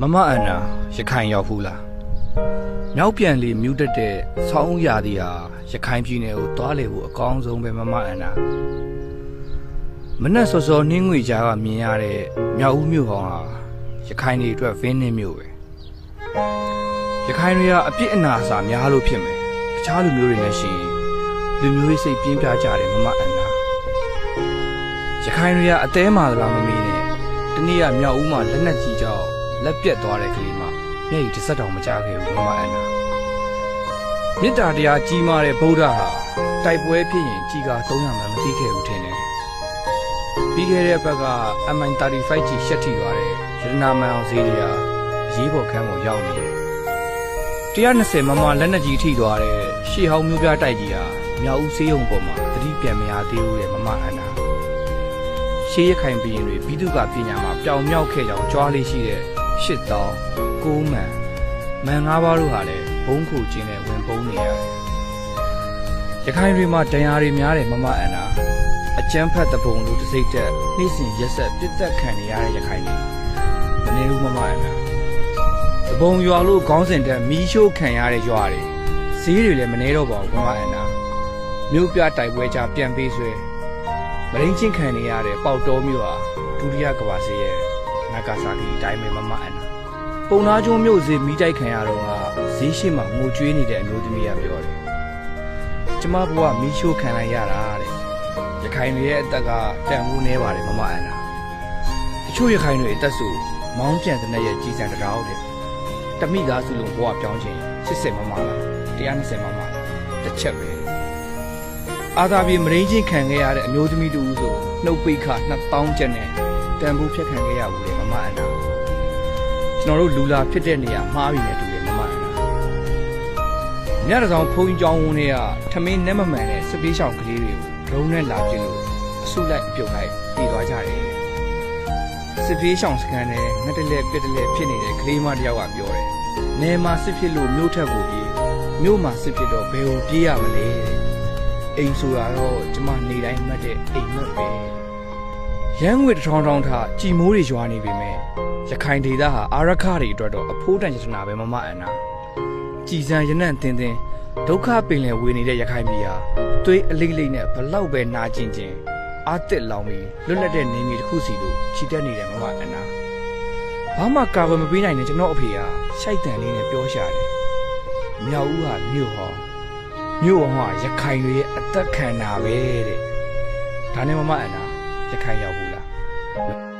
မမအန်နာရခိုင်ရောက်ဘူးလားမြောက်ပြန်လီမြူတက်တဲ့ဆောင်းရာသီဟာရခိုင်ပြည်နယ်ကိုသွားလေဖို့အကောင်းဆုံးပဲမမအန်နာမနဲ့စောစောနှင်းငွေကြားကမြင်ရတဲ့မြောက်ဦးမြို့ဟောင်းဟာရခိုင်တွေအတွက်ဗင်းနှင်းမြို့ပဲရခိုင်တွေကအပြစ်အနာအစာများလို့ဖြစ်မယ်တခြားလူမျိုးတွေနဲ့ရှိရင်လူမျိုးရေးစိတ်ပြင်းပြကြတယ်မမအန်နာရခိုင်တွေကအသေးမာသလားမမေးနဲ့တနေ့ကမြောက်ဦးမှာလက်နက်ကြီးကြောင့် လက်ပြက်သွားတဲ့ကလေးမမျက်ရည်တစ်စက်တောင်မကြခဲ့ဘူးမမအန်နာမေတ္တာတရားကြီးမားတဲ့ဗုဒ္ဓဟာတိုက်ပွဲဖြစ်ရင်ကြီးကာ300မှမသိခဲ့ဘူးထင်တယ်ပြီးခဲ့တဲ့ဘက်က MI35 ကြီးရှက်ထီသွားတဲ့ရတနာမန်အောင်ဈေးတွေဟာရေးပေါ်ခန်းပေါ်ရောက်နေတယ်120မမလက်နက်ကြီးထိသွားတဲ့ရှေးဟောင်းမျိုးပြတိုက်ကြီးဟာမြောက်ဦးစေးရုံပေါ်မှာတတိပြန်မရသေးဘူးတဲ့မမအန်နာရှေးရခိုင်ပြည်ရင်တွေပြီးသူကပညာမှာပျောင်မြောက်ခဲ့ကြောင်းကြွားလေးရှိတဲ့ ရှစ်တောင်းကိုးမန်မန်ငါးပါးတို့ဟာလည်းဘုံခုကျင်းနဲ့ဝင်ပုံးနေရတယ်။ရခိုင်တွေမှာတရားတွေများတယ်မမအန်နာအကျန်းဖတ်တပုံလို့တစ်စိတ်တက်နှိမ့်စင်ရက်ဆက်ပြစ်သက်ခံနေရတဲ့ရခိုင်တွေမနေဘူးမမအန်နာတပုံရွာလို့ခေါင်းစဉ်တက်မီးရှို့ခံရတဲ့ရွာတွေဈေးတွေလည်းမနေတော့ပါဘူးမမအန်နာမြို့ပြတိုက်ပွဲကြပြန်ပေးဆွဲမရင်းချင်းခံနေရတဲ့ပေါတော်မျိုးဟာဒုတိယကမ္ဘာစစ်ရဲ့ နဂါဆာကီအတိုင်းပဲမမအန်နာပုံနာကျုံမျိုးစေမိတိုက်ခံရတော့ကဈေးရှိမှငိုကြွေးနေတဲ့အမျိုးသမီးကပြောတယ်ကျမဘဝမီးရှို့ခံလိုက်ရတာတဲ့ရခိုင်တွေရဲ့အသက်ကတန်ဖိုးနေပါတယ်မမအန်နာတချို့ရခိုင်တွေအသက်ဆိုမောင်းပြန်တဲ့ရဲ့ကြီးစံတရောတဲ့တမိသားစုလုံးဘဝပြောင်းခြင်း80မမလား120မမလားတစ်ချက်ပဲအာသာပြေမရင်းချင်းခံခဲ့ရတဲ့အမျိုးသမီးတူဦးဆိုနှုတ်ပိတ်ခ2000ကျပ်နဲ့ တန်ဖိုးဖြတ်ခံခဲ့ရဘူးလေမမအန်နာကျွန်တော်တို့လူလာဖြစ်တဲ့နေရာမှားပြီနဲ့တူတယ်မမအန်နာညတစ်ဆောင်ဖုန်းကြောင်းဝန်းတွေကထမင်းနဲ့မမှန်တဲ့စပေးဆောင်ကလေးတွေကိုလုံးနဲ့လာပြစ်လို့အဆုလိုက်ပြုတ်လိုက်ပြေးသွားကြတယ်စပေးဆောင်စကန်နဲ့ငတ်တလဲပြက်တလဲဖြစ်နေတဲ့ကလေးမတစ်ယောက်ကပြောတယ်နေမှာစစ်ဖြစ်လို့မြို့ထက်ကိုပြေးမြို့မှာစစ်ဖြစ်တော့ဘယ်ကိုပြေးရမလဲတဲ့အိမ်ဆိုတာတော့ကျမနေတိုင်းမှတ်တဲ့အိမ်မက်ပဲ ရန်ငွေတစ်ထောင်ထောင်ထားကြည်မိုးတွေရွာနေပြီမဲ့ရခိုင်ဒေသဟာအာရခတွေအတွက်တော့အဖိုးတန်ရတနာပဲမမအန်နာကြည်စံရနံ့တင်းတင်းဒုက္ခပင်လယ်ဝေနေတဲ့ရခိုင်ပြည်ဟာသွေးအလိမ့်လိမ့်နဲ့ဘလောက်ပဲနာကျင်ကျင်အာတစ်လောင်ပြီးလွတ်လပ်တဲ့နေမြေတစ်ခုစီလို့ချီတက်နေတယ်မမအန်နာဘာမှကာဗမပေးနိုင်တဲ့ကျွန်တော်အဖေဟာရှိုက်တန်လေးနဲ့ပြောရှာတယ်မြောက်ဦးဟာမြို့ဟောမြို့အောင်ကရခိုင်တွေရဲ့အသက်ခံတာပဲတဲ့ဒါနဲ့မမအန်နာ ရခိုင်ရောက်ဘူးလား